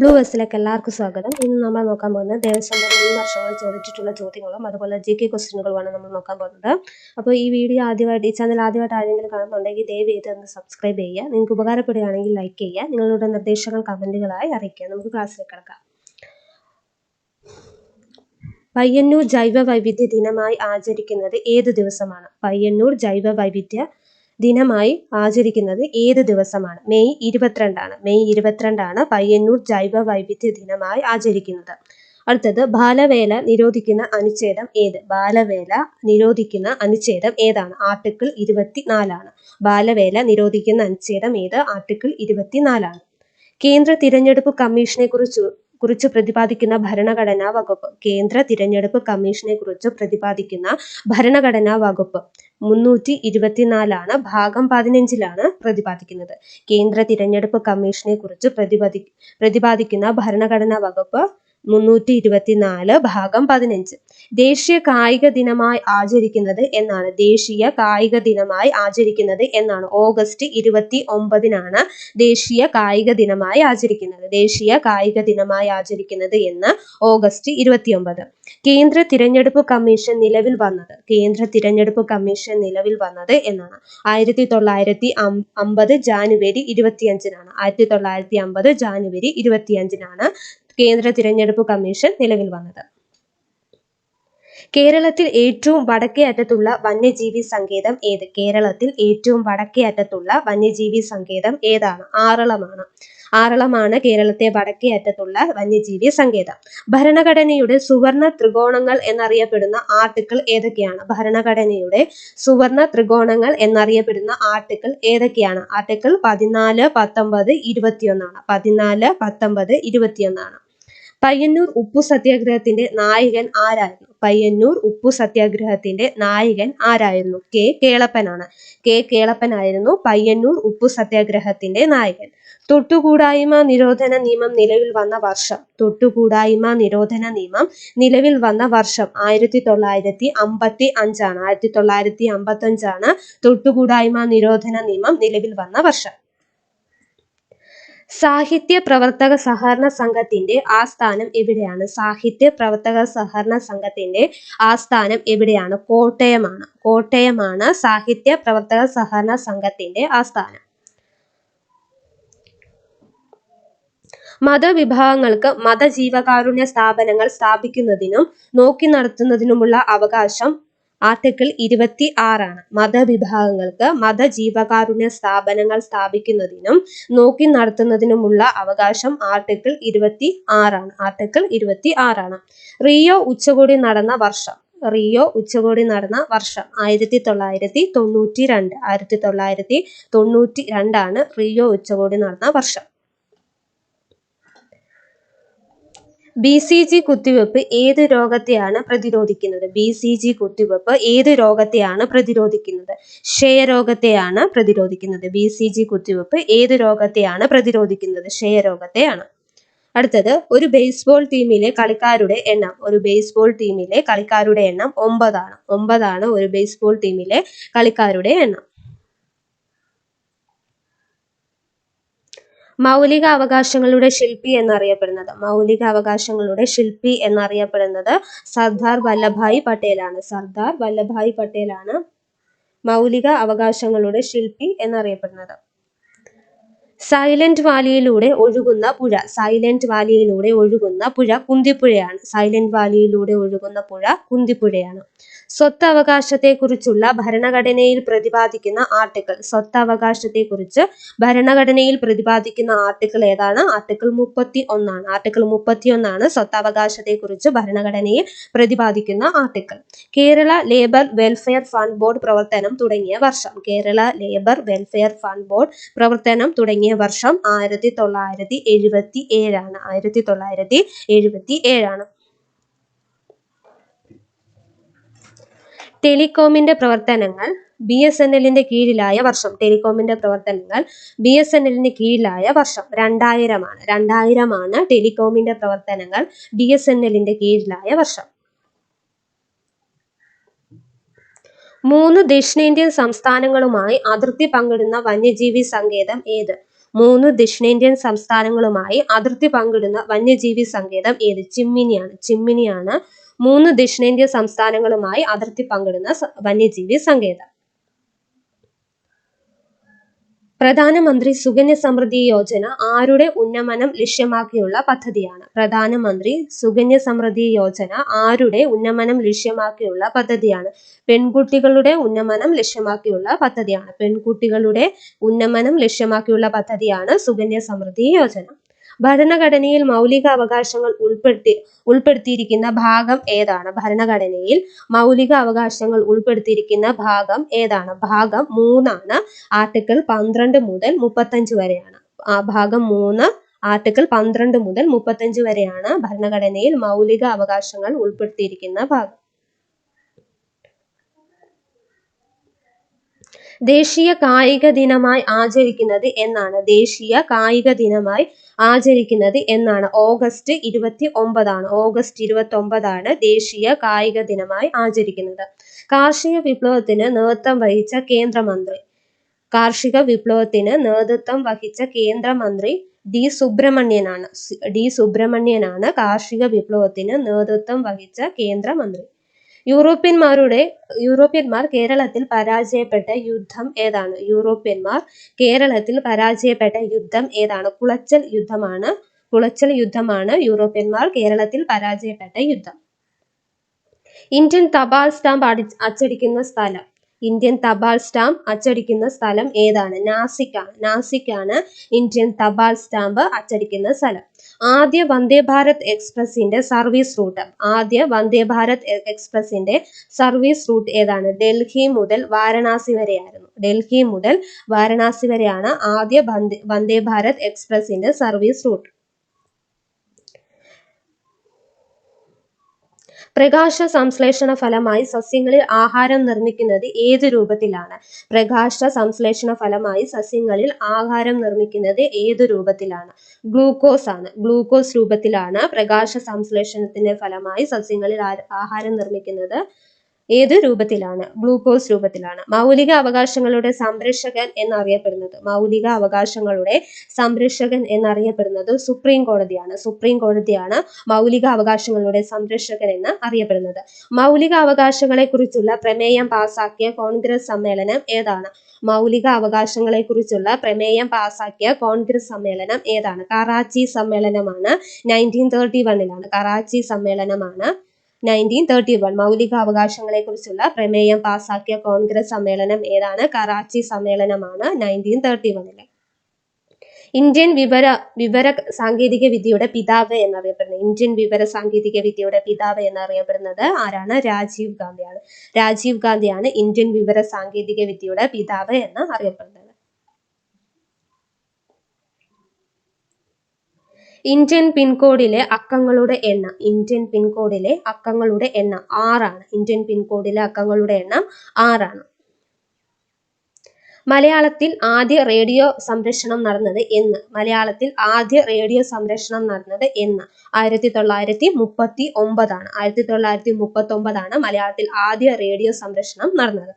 Blue വേഴ്സിലേക്ക് എല്ലാവർക്കും സ്വാഗതം. ഇന്ന് നമ്മൾ നോക്കാൻ പോകുന്നത് ദേവസ്വം മുൻ വർഷങ്ങളിൽ ചോദിച്ചിട്ടുള്ള ചോദ്യങ്ങളും അതുപോലെ ജി കെ ക്വസ്റ്റ്യനുകളുമാണ് നമ്മൾ നോക്കാൻ പോകുന്നത്. അപ്പോൾ ഈ വീഡിയോ ആദ്യമായിട്ട് ഈ ചാനൽ ആദ്യമായിട്ട് ആരെങ്കിലും കാണുന്നുണ്ടെങ്കിൽ ദയവ് ചെയ്ത് ഒന്ന് സബ്സ്ക്രൈബ് ചെയ്യുക. നിങ്ങൾക്ക് ഉപകാരപ്പെടുകയാണെങ്കിൽ ലൈക്ക് ചെയ്യുക. നിങ്ങളുടെ നിർദ്ദേശങ്ങൾ കമന്റുകളായി അറിയിക്കുക. നമുക്ക് ക്ലാസ്സിലേക്ക് കിടക്കാം. പയ്യന്നൂർ ജൈവ വൈവിധ്യ ദിനമായി ആചരിക്കുന്നത് ഏത് ദിവസമാണ്? പയ്യന്നൂർ ജൈവ വൈവിധ്യ ദിനമായി ആചരിക്കുന്നത് ഏത് ദിവസമാണ്? മെയ് ഇരുപത്തിരണ്ടാണ്. മെയ് ഇരുപത്തിരണ്ടാണ് പയ്യന്നൂർ ജൈവ വൈവിധ്യ ദിനമായി ആചരിക്കുന്നത്. അടുത്തത് ബാലവേല നിരോധിക്കുന്ന അനുച്ഛേദം ഏത്? ബാലവേല നിരോധിക്കുന്ന അനുച്ഛേദം ഏതാണ്? ആർട്ടിക്കിൾ ഇരുപത്തിനാലാണ്. ബാലവേല നിരോധിക്കുന്ന അനുച്ഛേദം ഏത്? ആർട്ടിക്കിൾ ഇരുപത്തിനാലാണ്. കേന്ദ്ര തിരഞ്ഞെടുപ്പ് കമ്മീഷനെ കുറിച്ച് കുറിച്ച് പ്രതിപാദിക്കുന്ന ഭരണഘടനാ വകുപ്പ്. കേന്ദ്ര തിരഞ്ഞെടുപ്പ് കമ്മീഷനെ കുറിച്ച് പ്രതിപാദിക്കുന്ന ഭരണഘടനാ വകുപ്പ്. മുന്നൂറ്റി ഇരുപത്തിനാലാണ് ഭാഗം പതിനഞ്ചിലാണ് പ്രതിപാദിക്കുന്നത്. കേന്ദ്ര തിരഞ്ഞെടുപ്പ് കമ്മീഷനെ കുറിച്ച് പ്രതിപാദി പ്രതിപാദിക്കുന്ന ഭരണഘടനാ വകുപ്പ് മുന്നൂറ്റി ഇരുപത്തിനാല് ഭാഗം പതിനഞ്ച്. ദേശീയ കായിക ദിനമായി ആചരിക്കുന്നത് എന്നാണ്. ദേശീയ കായിക ദിനമായി ആചരിക്കുന്നത് എന്നാണ്. ഓഗസ്റ്റ് ഇരുപത്തി ഒമ്പതിനാണ് ദേശീയ കായിക ദിനമായി ആചരിക്കുന്നത്. ദേശീയ കായിക ദിനമായി ആചരിക്കുന്നത് എന്ന് ഓഗസ്റ്റ് ഇരുപത്തിയൊമ്പത് കേന്ദ്ര തിരഞ്ഞെടുപ്പ് കമ്മീഷൻ നിലവിൽ വന്നത്. കേന്ദ്ര തിരഞ്ഞെടുപ്പ് കമ്മീഷൻ നിലവിൽ വന്നത് എന്നാണ്. ആയിരത്തി തൊള്ളായിരത്തി അമ്പത് ജാനുവരി ഇരുപത്തിയഞ്ചിനാണ് ആയിരത്തി തൊള്ളായിരത്തി അമ്പത് ജാനുവരി ഇരുപത്തിയഞ്ചിനാണ് കേന്ദ്ര തിരഞ്ഞെടുപ്പ് കമ്മീഷൻ നിലവിൽ വന്നത്. കേരളത്തിൽ ഏറ്റവും വടക്കേ അറ്റത്തുള്ള വന്യജീവി സങ്കേതം ഏത്? കേരളത്തിൽ ഏറ്റവും വടക്കേ അറ്റത്തുള്ള വന്യജീവി സങ്കേതം ഏതാണ്? ആറളമാണ്. ആറളമാണ് കേരളത്തെ വടക്കേ അറ്റത്തുള്ള വന്യജീവി സങ്കേതം. ഭരണഘടനയുടെ സുവർണ ത്രികോണങ്ങൾ എന്നറിയപ്പെടുന്ന ആർട്ടിക്കിൾ ഏതൊക്കെയാണ്? ഭരണഘടനയുടെ സുവർണ ത്രികോണങ്ങൾ എന്നറിയപ്പെടുന്ന ആർട്ടിക്കിൾ ഏതൊക്കെയാണ്? ആർട്ടിക്കിൾ പതിനാല് പത്തൊമ്പത് ഇരുപത്തിയൊന്നാണ്. പതിനാല് പത്തൊമ്പത് ഇരുപത്തിയൊന്നാണ്. പയ്യന്നൂർ ഉപ്പു സത്യാഗ്രഹത്തിന്റെ നായകൻ ആരായിരുന്നു? പയ്യന്നൂർ ഉപ്പു സത്യാഗ്രഹത്തിന്റെ നായകൻ ആരായിരുന്നു? കെ കേളപ്പനാണ്. കെ കേളപ്പനായിരുന്നു പയ്യന്നൂർ ഉപ്പു സത്യാഗ്രഹത്തിന്റെ നായകൻ. തൊട്ടുകൂടായ്മ നിരോധന നിയമം നിലവിൽ വന്ന വർഷം. തൊട്ടുകൂടായ്മ നിരോധന നിയമം നിലവിൽ വന്ന വർഷം ആയിരത്തി തൊള്ളായിരത്തി അമ്പത്തി അഞ്ചാണ് ആയിരത്തി തൊള്ളായിരത്തി അമ്പത്തി അഞ്ചാണ് തൊട്ടുകൂടായ്മ നിരോധന നിയമം നിലവിൽ വന്ന വർഷം. സാഹിത്യ പ്രവർത്തക സഹകരണ സംഘത്തിന്റെ ആസ്ഥാനം എവിടെയാണ്? സാഹിത്യ പ്രവർത്തക സഹകരണ സംഘത്തിന്റെ ആസ്ഥാനം എവിടെയാണ്? കോട്ടയമാണ്. കോട്ടയമാണ് സാഹിത്യ പ്രവർത്തക സഹകരണ സംഘത്തിന്റെ ആസ്ഥാനം. മതവിഭാഗങ്ങൾക്ക് മതജീവകാരുണ്യ സ്ഥാപനങ്ങൾ സ്ഥാപിക്കുന്നതിനും നോക്കി നടത്തുന്നതിനുമുള്ള അവകാശം ആർട്ടിക്കിൾ ഇരുപത്തി ആറാണ് മതവിഭാഗങ്ങൾക്ക് മതജീവകാരുണ്യ സ്ഥാപനങ്ങൾ സ്ഥാപിക്കുന്നതിനും നോക്കി നടത്തുന്നതിനുമുള്ള അവകാശം ആർട്ടിക്കിൾ ഇരുപത്തി ആറാണ് ആർട്ടിക്കിൾ ഇരുപത്തി ആറാണ് റിയോ ഉച്ചകോടി നടന്ന വർഷം. റിയോ ഉച്ചകോടി നടന്ന വർഷം. ആയിരത്തി തൊള്ളായിരത്തി തൊണ്ണൂറ്റി രണ്ട് ആയിരത്തി തൊള്ളായിരത്തി തൊണ്ണൂറ്റി രണ്ടാണ് റിയോ ഉച്ചകോടി നടന്ന വർഷം. ബി സി ജി കുത്തിവെപ്പ് ഏത് രോഗത്തെയാണ് പ്രതിരോധിക്കുന്നത്? ബി സി ജി കുത്തിവെപ്പ് ഏത് രോഗത്തെയാണ് പ്രതിരോധിക്കുന്നത്? ക്ഷയരോഗത്തെയാണ് പ്രതിരോധിക്കുന്നത്. ബി സി ജി കുത്തിവെപ്പ് ഏത് രോഗത്തെയാണ് പ്രതിരോധിക്കുന്നത്? ക്ഷയരോഗത്തെയാണ്. അടുത്തത് ഒരു ബേസ്ബോൾ ടീമിലെ കളിക്കാരുടെ എണ്ണം. ഒരു ബേസ്ബോൾ ടീമിലെ കളിക്കാരുടെ എണ്ണം ഒമ്പതാണ്. ഒമ്പതാണ് ഒരു ബേസ്ബോൾ ടീമിലെ കളിക്കാരുടെ എണ്ണം. മൗലിക അവകാശങ്ങളുടെ ശില്പി എന്നറിയപ്പെടുന്നത്. മൗലിക അവകാശങ്ങളുടെ ശില്പി എന്നറിയപ്പെടുന്നത് സർദാർ വല്ലഭായ് പട്ടേലാണ്. സർദാർ വല്ലഭായ് പട്ടേലാണ് മൗലിക അവകാശങ്ങളുടെ ശില്പി എന്നറിയപ്പെടുന്നത്. സൈലന്റ് വാലിയിലൂടെ ഒഴുകുന്ന പുഴ. സൈലന്റ് വാലിയിലൂടെ ഒഴുകുന്ന പുഴ കുന്തിപ്പുഴയാണ്. സൈലന്റ് വാലിയിലൂടെ ഒഴുകുന്ന പുഴ കുന്തിപ്പുഴയാണ്. സ്വത്തവകാശത്തെക്കുറിച്ചുള്ള ഭരണഘടനയിൽ പ്രതിപാദിക്കുന്ന ആർട്ടിക്കിൾ. സ്വത്തവകാശത്തെക്കുറിച്ച് ഭരണഘടനയിൽ പ്രതിപാദിക്കുന്ന ആർട്ടിക്കിൾ ഏതാണ്? ആർട്ടിക്കിൾ മുപ്പത്തി ഒന്നാണ് ആർട്ടിക്കിൾ മുപ്പത്തി ഒന്നാണ് സ്വത്തവകാശത്തെക്കുറിച്ച് ഭരണഘടനയിൽ പ്രതിപാദിക്കുന്ന article. Kerala labour welfare fund board പ്രവർത്തനം തുടങ്ങിയ വർഷം. Kerala labour welfare fund board പ്രവർത്തനം തുടങ്ങിയ വർഷം ആയിരത്തി തൊള്ളായിരത്തി എഴുപത്തി ഏഴാണ് ആയിരത്തി തൊള്ളായിരത്തി എഴുപത്തി ഏഴാണ് ടെലികോമിന്റെ പ്രവർത്തനങ്ങൾ ബി എസ് എൻ എല്ലിന്റെ കീഴിലായ വർഷം. ടെലികോമിന്റെ പ്രവർത്തനങ്ങൾ ബി എസ് എൻ എല്ലിന് കീഴിലായ വർഷം. രണ്ടായിരമാണ്. രണ്ടായിരമാണ് ടെലികോമിന്റെ പ്രവർത്തനങ്ങൾ ബി എസ് എൻ എല്ലിന്റെ കീഴിലായ വർഷം. മൂന്ന് ദക്ഷിണേന്ത്യൻ സംസ്ഥാനങ്ങളുമായി അതിർത്തി പങ്കിടുന്ന വന്യജീവി സങ്കേതം ഏത്? മൂന്ന് ദക്ഷിണേന്ത്യൻ സംസ്ഥാനങ്ങളുമായി അതിർത്തി പങ്കിടുന്ന വന്യജീവി സങ്കേതം ഏത്? ചിമ്മിനിയാണ്. ചിമ്മിനിയാണ് മൂന്ന് ദക്ഷിണേന്ത്യൻ സംസ്ഥാനങ്ങളുമായി അതിർത്തി പങ്കിടുന്ന വന്യജീവി സങ്കേതം. പ്രധാനമന്ത്രി സുകന്യ സമൃദ്ധി യോജന ആരുടെ ഉന്നമനം ലക്ഷ്യമാക്കിയുള്ള പദ്ധതിയാണ്? പ്രധാനമന്ത്രി സുകന്യ സമൃദ്ധി യോജന ആരുടെ ഉന്നമനം ലക്ഷ്യമാക്കിയുള്ള പദ്ധതിയാണ്? പെൺകുട്ടികളുടെ ഉന്നമനം ലക്ഷ്യമാക്കിയുള്ള പദ്ധതിയാണ്. പെൺകുട്ടികളുടെ ഉന്നമനം ലക്ഷ്യമാക്കിയുള്ള പദ്ധതിയാണ് സുകന്യ സമൃദ്ധി യോജന. ഭരണഘടനയിൽ മൗലിക അവകാശങ്ങൾ ഉൾപ്പെടുത്തി ഉൾപ്പെടുത്തിയിരിക്കുന്ന ഭാഗം ഏതാണ്? ഭരണഘടനയിൽ മൗലിക അവകാശങ്ങൾ ഉൾപ്പെടുത്തിയിരിക്കുന്ന ഭാഗം ഏതാണ്? ഭാഗം മൂന്നാണ്. ആർട്ടിക്കിൾ പന്ത്രണ്ട് മുതൽ മുപ്പത്തഞ്ച് വരെയാണ്. ആ ഭാഗം മൂന്ന് ആർട്ടിക്കിൾ പന്ത്രണ്ട് മുതൽ മുപ്പത്തഞ്ച് വരെയാണ് ഭരണഘടനയിൽ മൗലിക അവകാശങ്ങൾ ഉൾപ്പെടുത്തിയിരിക്കുന്ന ഭാഗം. ദേശീയ കായിക ദിനമായി ആചരിക്കുന്നത് എന്നാണ്. ദേശീയ കായിക ദിനമായി ആചരിക്കുന്നത് എന്നാണ്. ഓഗസ്റ്റ് ഇരുപത്തി ഒമ്പതാണ് ഓഗസ്റ്റ് ഇരുപത്തി ഒമ്പതാണ് ദേശീയ കായിക ദിനമായി ആചരിക്കുന്നത്. കാർഷിക വിപ്ലവത്തിന് നേതൃത്വം വഹിച്ച കേന്ദ്രമന്ത്രി. കാർഷിക വിപ്ലവത്തിന് നേതൃത്വം വഹിച്ച കേന്ദ്രമന്ത്രി ഡി സുബ്രഹ്മണ്യനാണ്. ഡി സുബ്രഹ്മണ്യനാണ് കാർഷിക വിപ്ലവത്തിന് നേതൃത്വം വഹിച്ച കേന്ദ്രമന്ത്രി. യൂറോപ്യന്മാരുടെ യൂറോപ്യന്മാർ കേരളത്തിൽ പരാജയപ്പെട്ട യുദ്ധം ഏതാണ്? യൂറോപ്യന്മാർ കേരളത്തിൽ പരാജയപ്പെട്ട യുദ്ധം ഏതാണ്? കുളച്ചൽ യുദ്ധമാണ്. കുളച്ചൽ യുദ്ധമാണ്. യൂറോപ്യന്മാർ കേരളത്തിൽ പരാജയപ്പെട്ട യുദ്ധം. ഇന്ത്യൻ തപാൽ സ്റ്റാമ്പ് അടി അച്ചടിക്കുന്ന സ്ഥലം. ഇന്ത്യൻ തപാൽ സ്റ്റാമ്പ് അച്ചടിക്കുന്ന സ്ഥലം ഏതാണ്? നാസിക്കാണ് നാസിക്കാണ് ഇന്ത്യൻ തപാൽ സ്റ്റാമ്പ് അച്ചടിക്കുന്ന സ്ഥലം. ആദ്യ വന്ദേ ഭാരത് എക്സ്പ്രസിന്റെ സർവീസ് റൂട്ട്. ആദ്യ വന്ദേ ഭാരത് എക്സ്പ്രസിന്റെ സർവീസ് റൂട്ട് ഏതാണ്? ഡൽഹി മുതൽ വാരണാസി വരെയായിരുന്നു. ഡൽഹി മുതൽ വാരണാസി വരെയാണ് ആദ്യ വന്ദേ ഭാരത് എക്സ്പ്രസിന്റെ സർവീസ് റൂട്ട്. പ്രകാശ സംശ്ലേഷണ ഫലമായി സസ്യങ്ങളിൽ ആഹാരം നിർമ്മിക്കുന്നത് ഏത് രൂപത്തിലാണ്? പ്രകാശ സംശ്ലേഷണ ഫലമായി സസ്യങ്ങളിൽ ആഹാരം നിർമ്മിക്കുന്നത് ഏത് രൂപത്തിലാണ്? ഗ്ലൂക്കോസ് ആണ് ഗ്ലൂക്കോസ് രൂപത്തിലാണ് പ്രകാശ സംശ്ലേഷണത്തിന്റെ ഫലമായി സസ്യങ്ങളിൽ ആഹാരം നിർമ്മിക്കുന്നത്. ഏത് രൂപത്തിലാണ്? ഗ്ലൂക്കോസ് രൂപത്തിലാണ്. മൗലിക അവകാശങ്ങളുടെ സംരക്ഷകൻ എന്നറിയപ്പെടുന്നത്. മൗലിക അവകാശങ്ങളുടെ സംരക്ഷകൻ എന്നറിയപ്പെടുന്നത് സുപ്രീം കോടതിയാണ്. സുപ്രീം കോടതിയാണ് മൗലിക അവകാശങ്ങളുടെ സംരക്ഷകൻ എന്ന് അറിയപ്പെടുന്നത്. മൗലിക അവകാശങ്ങളെ കുറിച്ചുള്ള പ്രമേയം പാസാക്കിയ കോൺഗ്രസ് സമ്മേളനം ഏതാണ്? മൗലിക അവകാശങ്ങളെ കുറിച്ചുള്ള പ്രമേയം പാസാക്കിയ കോൺഗ്രസ് സമ്മേളനം ഏതാണ്? കറാച്ചി സമ്മേളനമാണ് നയന്റീൻ തേർട്ടി വണ്ണിലാണ് കറാച്ചി സമ്മേളനമാണ് നയന്റീൻ തേർട്ടി വൺ മൗലിക അവകാശങ്ങളെ കുറിച്ചുള്ള പ്രമേയം പാസാക്കിയ കോൺഗ്രസ് സമ്മേളനം ഏതാണ്? കറാച്ചി സമ്മേളനമാണ് നയന്റീൻ തേർട്ടി വണ്ണിലെ ഇന്ത്യൻ വിവര വിവര സാങ്കേതിക വിദ്യയുടെ പിതാവ് എന്നറിയപ്പെടുന്നത്. ഇന്ത്യൻ വിവര സാങ്കേതിക വിദ്യയുടെ പിതാവ് എന്നറിയപ്പെടുന്നത് ആരാണ്? രാജീവ് ഗാന്ധിയാണ്. രാജീവ് ഗാന്ധിയാണ് ഇന്ത്യൻ വിവര സാങ്കേതിക വിദ്യയുടെ പിതാവ് എന്ന് അറിയപ്പെടുന്നത്. ഇന്ത്യൻ പിൻകോഡിലെ അക്കങ്ങളുടെ എണ്ണം. ഇന്ത്യൻ പിൻകോഡിലെ അക്കങ്ങളുടെ എണ്ണം ആറാണ്. ഇന്ത്യൻ പിൻകോഡിലെ അക്കങ്ങളുടെ എണ്ണം ആറാണ്. മലയാളത്തിൽ ആദ്യ റേഡിയോ സംരക്ഷണം നടന്നത് എന്ന്. മലയാളത്തിൽ ആദ്യ റേഡിയോ സംരക്ഷണം നടന്നത് എന്ന്. ആയിരത്തി തൊള്ളായിരത്തി മുപ്പത്തി ഒമ്പതാണ് ആയിരത്തി തൊള്ളായിരത്തി മുപ്പത്തി ഒമ്പതാണ് മലയാളത്തിൽ ആദ്യ റേഡിയോ സംരക്ഷണം നടന്നത്.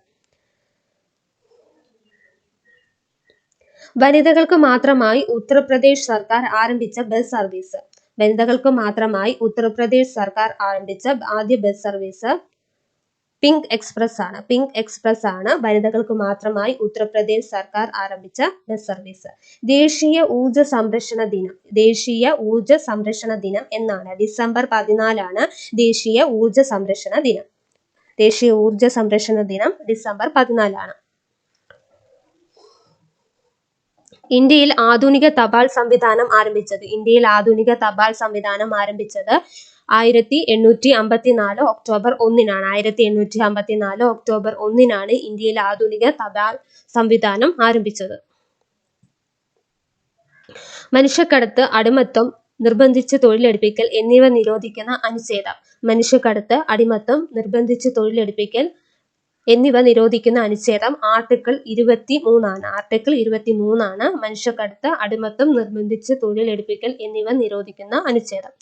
വനിതകൾക്ക് മാത്രമായി ഉത്തർപ്രദേശ് സർക്കാർ ആരംഭിച്ച ബസ് സർവീസ്. വനിതകൾക്ക് മാത്രമായി ഉത്തർപ്രദേശ് സർക്കാർ ആരംഭിച്ച ആദ്യ ബസ് സർവീസ് പിങ്ക് എക്സ്പ്രസ് ആണ്. പിങ്ക് എക്സ്പ്രസ് ആണ് വനിതകൾക്ക് മാത്രമായി ഉത്തർപ്രദേശ് സർക്കാർ ആരംഭിച്ച ബസ് സർവീസ്. ദേശീയ ഊർജ സംരക്ഷണ ദിനം. ദേശീയ ഊർജ സംരക്ഷണ ദിനം എന്നാണ്. ഡിസംബർ പതിനാലാണ് ദേശീയ ഊർജ സംരക്ഷണ ദിനം. ദേശീയ ഊർജ സംരക്ഷണ ദിനം ഡിസംബർ പതിനാലാണ്. ഇന്ത്യയിൽ ആധുനിക തപാൽ സംവിധാനം ആരംഭിച്ചത്. ഇന്ത്യയിൽ ആധുനിക തപാൽ സംവിധാനം ആരംഭിച്ചത് ആയിരത്തി എണ്ണൂറ്റി അമ്പത്തിനാല് ഒക്ടോബർ ഒന്നിനാണ്. ആയിരത്തി എണ്ണൂറ്റി അമ്പത്തിനാല് ഒക്ടോബർ ഒന്നിനാണ് ഇന്ത്യയിൽ ആധുനിക തപാൽ സംവിധാനം ആരംഭിച്ചത്. മനുഷ്യക്കടത്ത് അടിമത്തം നിർബന്ധിച്ച് തൊഴിലെടുപ്പിക്കൽ എന്നിവ നിരോധിക്കുന്ന അനുച്ഛേദം. മനുഷ്യക്കടത്ത് അടിമത്തം നിർബന്ധിച്ച് തൊഴിലെടുപ്പിക്കൽ എന്നിവ നിരോധിക്കുന്ന അനുച്ഛേദം ആർട്ടിക്കിൾ ഇരുപത്തി മൂന്നാണ് ആർട്ടിക്കിൾ ഇരുപത്തി മൂന്നാണ് മനുഷ്യക്കടത്ത് അടിമത്തം നിർബന്ധിച്ച് തൊഴിലെടുപ്പിക്കൽ എന്നിവ നിരോധിക്കുന്ന അനുച്ഛേദം.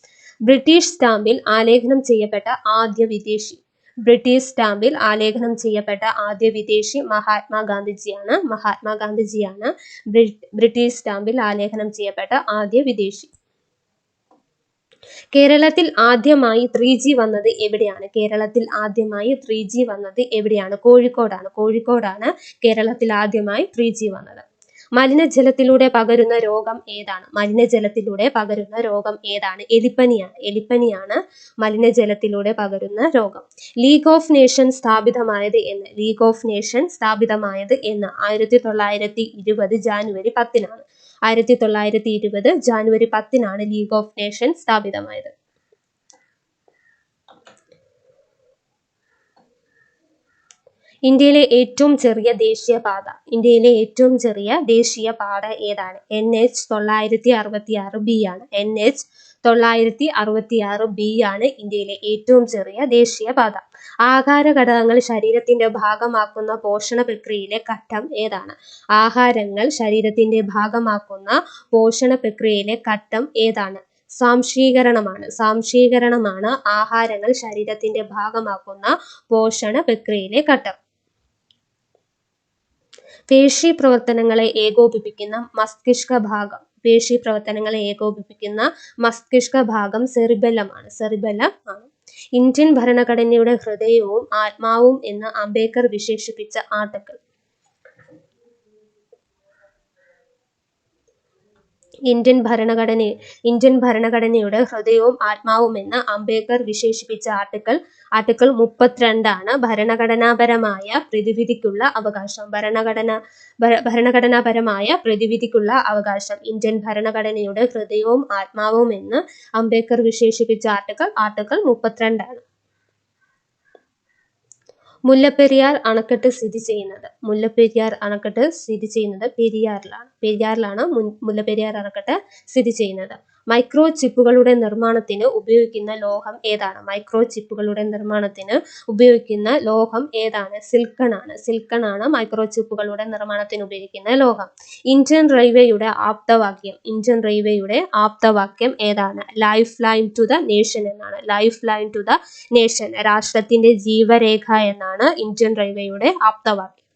ബ്രിട്ടീഷ് സ്റ്റാമ്പിൽ ആലേഖനം ചെയ്യപ്പെട്ട ആദ്യ വിദേശി. ബ്രിട്ടീഷ് സ്റ്റാമ്പിൽ ആലേഖനം ചെയ്യപ്പെട്ട ആദ്യ വിദേശി മഹാത്മാഗാന്ധിജിയാണ് മഹാത്മാഗാന്ധിജിയാണ് ഗാന്ധിജിയാണ് ബ്രിട്ടീഷ് സ്റ്റാമ്പിൽ ആലേഖനം ചെയ്യപ്പെട്ട ആദ്യ വിദേശി. കേരളത്തിൽ ആദ്യമായി ത്രീ ജി വന്നത് എവിടെയാണ്? കേരളത്തിൽ ആദ്യമായി ത്രീ ജി വന്നത് എവിടെയാണ്? കോഴിക്കോടാണ്. കോഴിക്കോടാണ് കേരളത്തിൽ ആദ്യമായി ത്രീ ജി വന്നത്. മലിനജലത്തിലൂടെ പകരുന്ന രോഗം ഏതാണ്? മലിനജലത്തിലൂടെ പകരുന്ന രോഗം ഏതാണ്? എലിപ്പനിയാണ് എലിപ്പനിയാണ് മലിനജലത്തിലൂടെ പകരുന്ന രോഗം. ലീഗ് ഓഫ് നേഷൻ സ്ഥാപിതമായത് എന്ന് ലീഗ് ഓഫ് നേഷൻ സ്ഥാപിതമായത് എന്ന് ആയിരത്തി തൊള്ളായിരത്തി ഇരുപത് ജാനുവരി പത്തിനാണ്. ആയിരത്തി തൊള്ളായിരത്തി ഇരുപത് ജാനുവരി പത്തിനാണ് ലീഗ് ഓഫ് നേഷൻ സ്ഥാപിതമായത്. ഇന്ത്യയിലെ ഏറ്റവും ചെറിയ ദേശീയപാത. ഇന്ത്യയിലെ ഏറ്റവും ചെറിയ ദേശീയപാത ഏതാണ്? എൻ എച്ച് തൊള്ളായിരത്തി അറുപത്തി ആറ് ബി ആണ്. എൻ എച്ച് തൊള്ളായിരത്തി അറുപത്തി ആറ് ബി ആണ് ഇന്ത്യയിലെ ഏറ്റവും ചെറിയ ദേശീയപാത. ആഹാര ഘടകങ്ങൾ ശരീരത്തിന്റെ ഭാഗമാക്കുന്ന പോഷണ പ്രക്രിയയിലെ ഘട്ടം ഏതാണ്? ആഹാരങ്ങൾ ശരീരത്തിന്റെ ഭാഗമാക്കുന്ന പോഷണ പ്രക്രിയയിലെ ഘട്ടം ഏതാണ്? സാംശീകരണമാണ്. സാംശീകരണമാണ് ആഹാരങ്ങൾ ശരീരത്തിന്റെ ഭാഗമാക്കുന്ന പോഷണ പ്രക്രിയയിലെ ഘട്ടം. പേശി പ്രവർത്തനങ്ങളെ ഏകോപിപ്പിക്കുന്ന മസ്തിഷ്ക ഭാഗം. പേശി പ്രവർത്തനങ്ങളെ ഏകോപിപ്പിക്കുന്ന മസ്തിഷ്ക ഭാഗം സെറിബലമാണ്. സെറിബലം ആണ്. ഇന്ത്യൻ ഭരണഘടനയുടെ ഹൃദയവും ആത്മാവും എന്ന് അംബേദ്കർ വിശേഷിപ്പിച്ച ആർട്ടിക്കിൾ. ഇന്ത്യൻ ഭരണഘടനയെ ഇന്ത്യൻ ഭരണഘടനയുടെ ഹൃദയവും ആത്മാവും എന്ന് അംബേദ്കർ വിശേഷിപ്പിച്ച ആർട്ടിക്കിൾ ആർട്ടിക്കിൾ മുപ്പത്തിരണ്ടാണ്. ഭരണഘടനാപരമായ പ്രതിവിധിക്കുള്ള അവകാശം. ഭരണഘടന ഭരണഘടനാപരമായ പ്രതിവിധിക്കുള്ള അവകാശം. ഇന്ത്യൻ ഭരണഘടനയുടെ ഹൃദയവും ആത്മാവും എന്ന് അംബേദ്കർ വിശേഷിപ്പിച്ച ആർട്ടിക്കിൾ ആർട്ടിക്കിൾ മുപ്പത്തിരണ്ടാണ്. മുല്ലപ്പെരിയാർ അണക്കെട്ട് സ്ഥിതി ചെയ്യുന്നത്. മുല്ലപ്പെരിയാർ അണക്കെട്ട് സ്ഥിതി ചെയ്യുന്നത് പെരിയാറിലാണ്. പെരിയാറിലാണ് മുല്ലപ്പെരിയാർ അണക്കെട്ട് സ്ഥിതി ചെയ്യുന്നത്. മൈക്രോ ചിപ്പുകളുടെ നിർമ്മാണത്തിന് ഉപയോഗിക്കുന്ന ലോഹം ഏതാണ്? മൈക്രോ ചിപ്പുകളുടെ നിർമ്മാണത്തിന് ഉപയോഗിക്കുന്ന ലോഹം ഏതാണ്? സിൽക്കൺ ആണ്. സിൽക്കൺ ആണ് മൈക്രോ ചിപ്പുകളുടെ നിർമ്മാണത്തിന് ഉപയോഗിക്കുന്ന ലോഹം. ഇന്ത്യൻ റെയിൽവേയുടെ ആപ്തവാക്യം ഇന്ത്യൻ റെയിൽവേയുടെ ആപ്തവാക്യം ഏതാണ്? Life line to the nation എന്നാണ്. Life line to the nation രാഷ്ട്രത്തിന്റെ ജീവരേഖ എന്നാണ് ഇന്ത്യൻ റെയിൽവേയുടെ ആപ്തവാക്യം.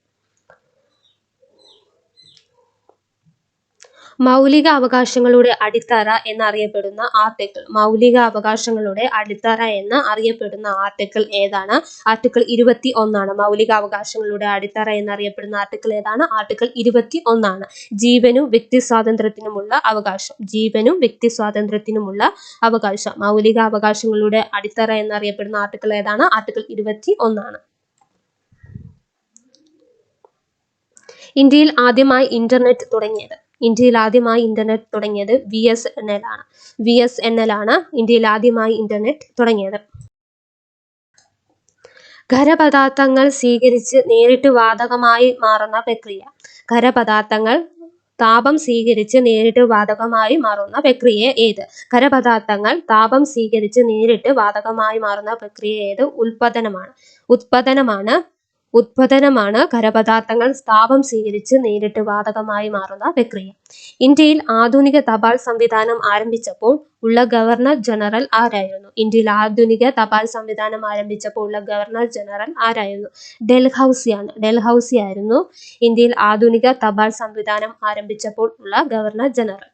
മൗലിക അവകാശങ്ങളുടെ അടിത്തറ എന്നറിയപ്പെടുന്ന ആർട്ടിക്കിൾ മൗലിക അവകാശങ്ങളുടെ അടിത്തറ എന്ന് അറിയപ്പെടുന്ന ആർട്ടിക്കിൾ ഏതാണ്? ആർട്ടിക്കിൾ ഇരുപത്തി ഒന്നാണ് മൗലിക അവകാശങ്ങളുടെ അടിത്തറ എന്നറിയപ്പെടുന്ന ആർട്ടിക്കിൾ ഏതാണ്? ആർട്ടിക്കിൾ ഇരുപത്തി ഒന്നാണ് ജീവനും വ്യക്തി സ്വാതന്ത്ര്യത്തിനുമുള്ള അവകാശം. ജീവനും വ്യക്തി സ്വാതന്ത്ര്യത്തിനുമുള്ള അവകാശം. മൗലിക അവകാശങ്ങളുടെ അടിത്തറ എന്നറിയപ്പെടുന്ന ആർട്ടിക്കിൾ ഏതാണ്? ആർട്ടിക്കിൾ ഇരുപത്തി ഒന്നാണ് ഇന്ത്യയിൽ ആദ്യമായി ഇന്റർനെറ്റ് തുടങ്ങിയത്. ഇന്ത്യയിൽ ആദ്യമായി ഇന്റർനെറ്റ് തുടങ്ങിയത് വി എസ് എൻ എൽ ആണ്. വി എസ് എൻ എൽ ആണ് ഇന്ത്യയിൽ ആദ്യമായി ഇന്റർനെറ്റ് തുടങ്ങിയത്. ഖരപദാർത്ഥങ്ങൾ സ്വീകരിച്ച് നേരിട്ട് വാതകമായി മാറുന്ന പ്രക്രിയ. ഖരപദാർത്ഥങ്ങൾ താപം സ്വീകരിച്ച് നേരിട്ട് വാതകമായി മാറുന്ന പ്രക്രിയ ഏത്? ഖരപദാർത്ഥങ്ങൾ താപം സ്വീകരിച്ച് നേരിട്ട് വാതകമായി മാറുന്ന പ്രക്രിയ ഏത്? ഉൽപ്പതനമാണ് ഉത്പതനമാണ് ഉത്പതനമാണ് ഖരപദാർത്ഥങ്ങൾ സ്ഥാപം സ്വീകരിച്ച് നേരിട്ട് വാതകമായി മാറുന്ന പ്രക്രിയ. ഇന്ത്യയിൽ ആധുനിക തപാൽ സംവിധാനം ആരംഭിച്ചപ്പോൾ ഉള്ള ഗവർണർ ജനറൽ ആരായിരുന്നു? ഇന്ത്യയിൽ ആധുനിക തപാൽ സംവിധാനം ആരംഭിച്ചപ്പോൾ ഉള്ള ഗവർണർ ജനറൽ ആരായിരുന്നു? ഡൽഹൌസിയാണ്. ഡൽഹൌസി ആയിരുന്നു ഇന്ത്യയിൽ ആധുനിക തപാൽ സംവിധാനം ആരംഭിച്ചപ്പോൾ ഉള്ള ഗവർണർ ജനറൽ.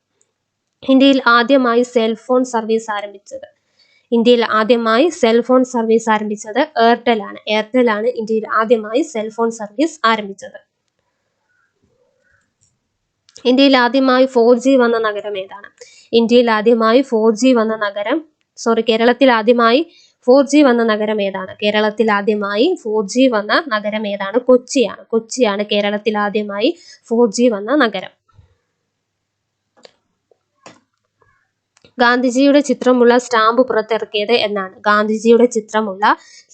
ഇന്ത്യയിൽ ആദ്യമായി സെൽഫോൺ സർവീസ് ആരംഭിച്ചത്. ഇന്ത്യയിൽ ആദ്യമായി സെൽഫോൺ സർവീസ് ആരംഭിച്ചത് എയർടെൽ ആണ്. എയർടെൽ ആണ് ഇന്ത്യയിൽ ആദ്യമായി സെൽഫോൺ സർവീസ് ആരംഭിച്ചത്. ഇന്ത്യയിൽ ആദ്യമായി ഫോർ ജി വന്ന നഗരം ഏതാണ്? ഇന്ത്യയിൽ ആദ്യമായി ഫോർ ജി വന്ന നഗരം സോറി കേരളത്തിൽ ആദ്യമായി ഫോർ ജി വന്ന നഗരം ഏതാണ്? കേരളത്തിൽ ആദ്യമായി ഫോർ ജി വന്ന നഗരം ഏതാണ്? കൊച്ചിയാണ്. കൊച്ചിയാണ് കേരളത്തിൽ ആദ്യമായി ഫോർ ജി വന്ന നഗരം. ഗാന്ധിജിയുടെ ചിത്രമുള്ള സ്റ്റാമ്പ് പുറത്തിറക്കിയത് എന്നാണ്. ഗാന്ധിജിയുടെ ചിത്രമുള്ള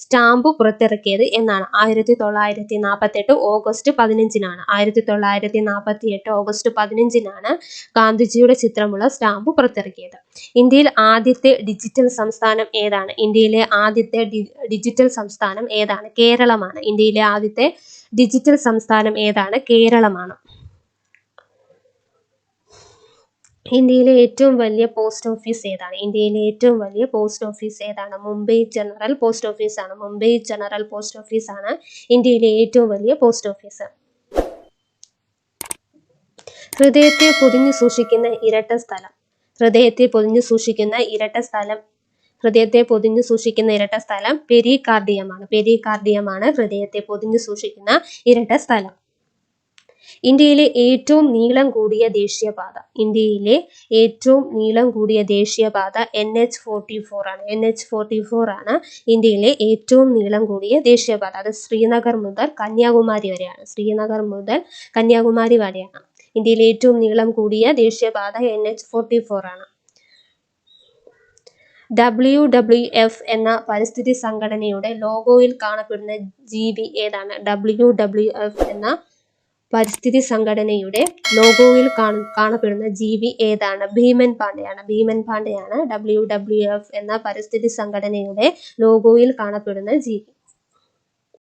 സ്റ്റാമ്പ് പുറത്തിറക്കിയത് എന്നാണ്. ആയിരത്തി തൊള്ളായിരത്തി നാൽപ്പത്തി എട്ട് ഓഗസ്റ്റ് പതിനഞ്ചിനാണ്. ആയിരത്തി തൊള്ളായിരത്തി നാൽപ്പത്തി എട്ട് ഓഗസ്റ്റ് പതിനഞ്ചിനാണ് ഗാന്ധിജിയുടെ ചിത്രമുള്ള സ്റ്റാമ്പ് പുറത്തിറക്കിയത്. ഇന്ത്യയിൽ ആദ്യത്തെ ഡിജിറ്റൽ സംസ്ഥാനം ഏതാണ്? ഇന്ത്യയിലെ ആദ്യത്തെ ഡിജിറ്റൽ സംസ്ഥാനം ഏതാണ്? കേരളമാണ്. ഇന്ത്യയിലെ ആദ്യത്തെ ഡിജിറ്റൽ സംസ്ഥാനം ഏതാണ്? കേരളമാണ്. ഇന്ത്യയിലെ ഏറ്റവും വലിയ പോസ്റ്റ് ഓഫീസ് ഏതാണ്? ഇന്ത്യയിലെ ഏറ്റവും വലിയ പോസ്റ്റ് ഓഫീസ് ഏതാണ്? മുംബൈ ജനറൽ പോസ്റ്റ് ഓഫീസ് ആണ്. മുംബൈ ജനറൽ പോസ്റ്റ് ഓഫീസ് ആണ് ഇന്ത്യയിലെ ഏറ്റവും വലിയ പോസ്റ്റ് ഓഫീസ് ഹൃദയത്തെ പൊതിഞ്ഞു സൂക്ഷിക്കുന്ന ഇരട്ട സ്ഥലം. ഹൃദയത്തെ പൊതിഞ്ഞു സൂക്ഷിക്കുന്ന ഇരട്ട സ്ഥലം. ഹൃദയത്തെ പൊതിഞ്ഞു സൂക്ഷിക്കുന്ന ഇരട്ട സ്ഥലം പെരികാർഡിയമാണ് പെരികാർഡിയമാണ് ഹൃദയത്തെ പൊതിഞ്ഞു സൂക്ഷിക്കുന്ന ഇരട്ട സ്ഥലം. ഇന്ത്യയിലെ ഏറ്റവും നീളം കൂടിയ ദേശീയപാത. ഇന്ത്യയിലെ ഏറ്റവും നീളം കൂടിയ ദേശീയപാത എൻ എച്ച് ഫോർട്ടി ഫോർ ആണ്. എൻ എച്ച് ഫോർട്ടി ഫോർ ആണ് ഇന്ത്യയിലെ ഏറ്റവും നീളം കൂടിയ ദേശീയപാത. അത് ശ്രീനഗർ മുതൽ കന്യാകുമാരി വരെയാണ്. ശ്രീനഗർ മുതൽ കന്യാകുമാരി വരെയാണ് ഇന്ത്യയിലെ ഏറ്റവും നീളം കൂടിയ ദേശീയപാത എൻ എച്ച് ഫോർട്ടി ഫോർ ആണ്. ഡബ്ല്യു ഡബ്ല്യു എഫ് എന്ന പരിസ്ഥിതി സംഘടനയുടെ ലോഗോയിൽ കാണപ്പെടുന്ന ജീവി ഏതാണ്? ഡബ്ല്യു ഡബ്ല്യു എഫ് എന്ന പരിസ്ഥിതി സംഘടനയുടെ ലോഗോയിൽ കാണ- കാണപ്പെടുന്ന ജീവി ഏതാണ്? ഭീമൻ പാണ്ഡെയാണ്. ഭീമൻ പാണ്ഡെയാണ് ഡബ്ല്യു ഡബ്ല്യു എഫ് എന്ന പരിസ്ഥിതി സംഘടനയുടെ ലോഗോയിൽ കാണപ്പെടുന്ന ജീവി.